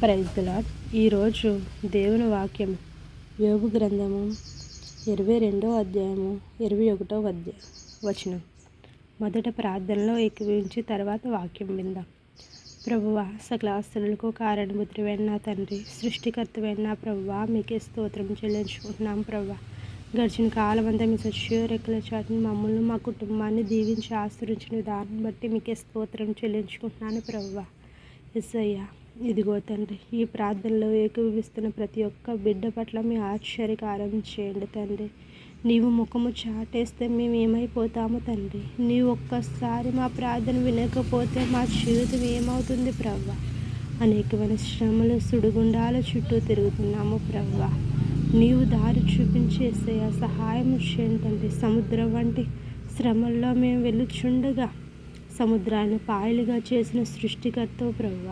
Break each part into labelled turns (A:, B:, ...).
A: ప్రైజ్లాడ్ ఈరోజు దేవుని వాక్యం యోగు గ్రంథము ఇరవై రెండో అధ్యాయము ఇరవై ఒకటో అధ్యాయం వచనం. మొదట ప్రార్థనలో ఏకీవించి తర్వాత వాక్యం విందాం. ప్రభువ సకలాస్తులకు కారణభూతుడైన నా తండ్రి సృష్టికర్తవైన నా ప్రభువ మీకే స్తోత్రం చెల్లించుకుంటున్నాం ప్రభువ. గడిచిన కాలం అంతా మీ సచ్యో రెక్కల చాటుని మమ్మల్ని మా కుటుంబాన్ని దీవించి ఆస్తురించిన విధానం బట్టి మీకే స్తోత్రం చెల్లించుకుంటున్నాను ప్రభువ. ఎస్ఐయ్య ఇదిగో తండ్రి ఈ ప్రార్థనలో ఏకీభవిస్తున్న ప్రతి ఒక్క బిడ్డ పట్ల మీ ఆశ్చర్యకారం చేయండి తండ్రి. నీవు ముఖము చాటేస్తే మేము ఏమైపోతాము తండ్రి. నీవు ఒక్కసారి మా ప్రార్థన వినకపోతే మా జీవితం ఏమవుతుంది ప్రవ్వ? అనేకమైన శ్రమలు సుడిగుండాల చుట్టూ తిరుగుతున్నాము ప్రవ్వ. నీవు దారి చూపించేసే సహాయం చేయండి తండ్రి. సముద్రం వంటి శ్రమల్లో మేము వెళ్ళుచుండగా సముద్రాన్ని పాయలుగా చేసిన సృష్టికర్తవు ప్రవ్వ.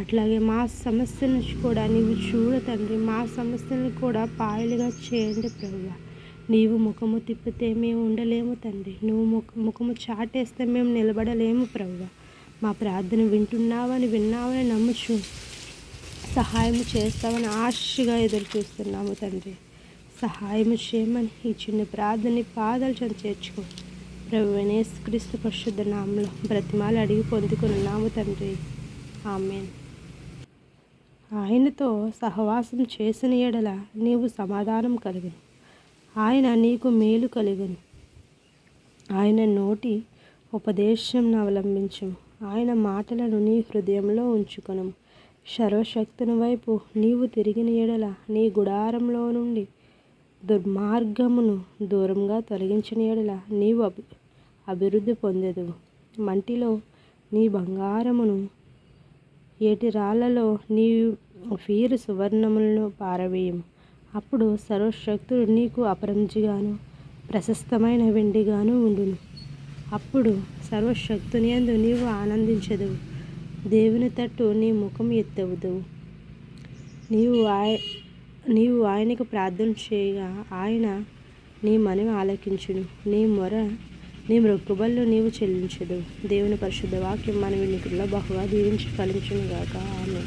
A: అట్లాగే మా సమస్యలను కూడా నీవు చూడ తండ్రి. మా సమస్యలను కూడా పాయలుగా చేయండి ప్రభు నీవు ముఖము తిప్పితే మేము ఉండలేము తండ్రి. నువ్వు ముఖ ముఖము చాటేస్తే మేము నిలబడలేము ప్రభు మా ప్రార్థన వింటున్నావని విన్నావని నమ్ముచు సహాయం చేస్తామని ఆశగా ఎదురు చూస్తున్నాము తండ్రి. సహాయం చేయమని ఈ చిన్న ప్రార్థన పాదాలు చెంత చేర్చుకో. ప్రభు క్రీస్తు పరిశుద్ధ నామంలో బ్రతిమాలు అడిగి పొందుకున్నాము తండ్రి. ఆమెన్. ఆయనతో సహవాసం చేసిన ఎడల నీవు సమాధానం కలుగును. ఆయన నీకు మేలు కలుగును. ఆయన నోటి ఉపదేశం అవలంబించు ఆయన మాటలను నీ హృదయంలో ఉంచుకొను. సర్వశక్తుని వైపు నీవు తిరిగిన ఎడల నీ గుడారంలో నుండి దుర్మార్గమును దూరంగా తొలగించిన ఎడల నీవు అభి అభివృద్ధి పొందదు మంటిలో నీ బంగారమును ఏటి రాళ్ళలో నీ వీరు సువర్ణములను పారవేయము. అప్పుడు సర్వశక్తుడు నీకు అపరంజిగాను ప్రశస్తమైన వెండిగాను ఉండును. అప్పుడు సర్వశక్తుని అందు నీవు ఆనందించదు దేవుని తట్టు నీ ముఖం ఎత్తవుదు నీవు ఆయ నీవు ఆయనకు ప్రార్థన చేయగా ఆయన నీ మనవి ఆలకించును. నీ మొర నీ మృక్కుబళ్ళు నీవు చెల్లించదు దేవుని పరిశుద్ధ వాక్యం మన వినికుల్లో బహుగా దీవించి ఫలించును గాక ఆమె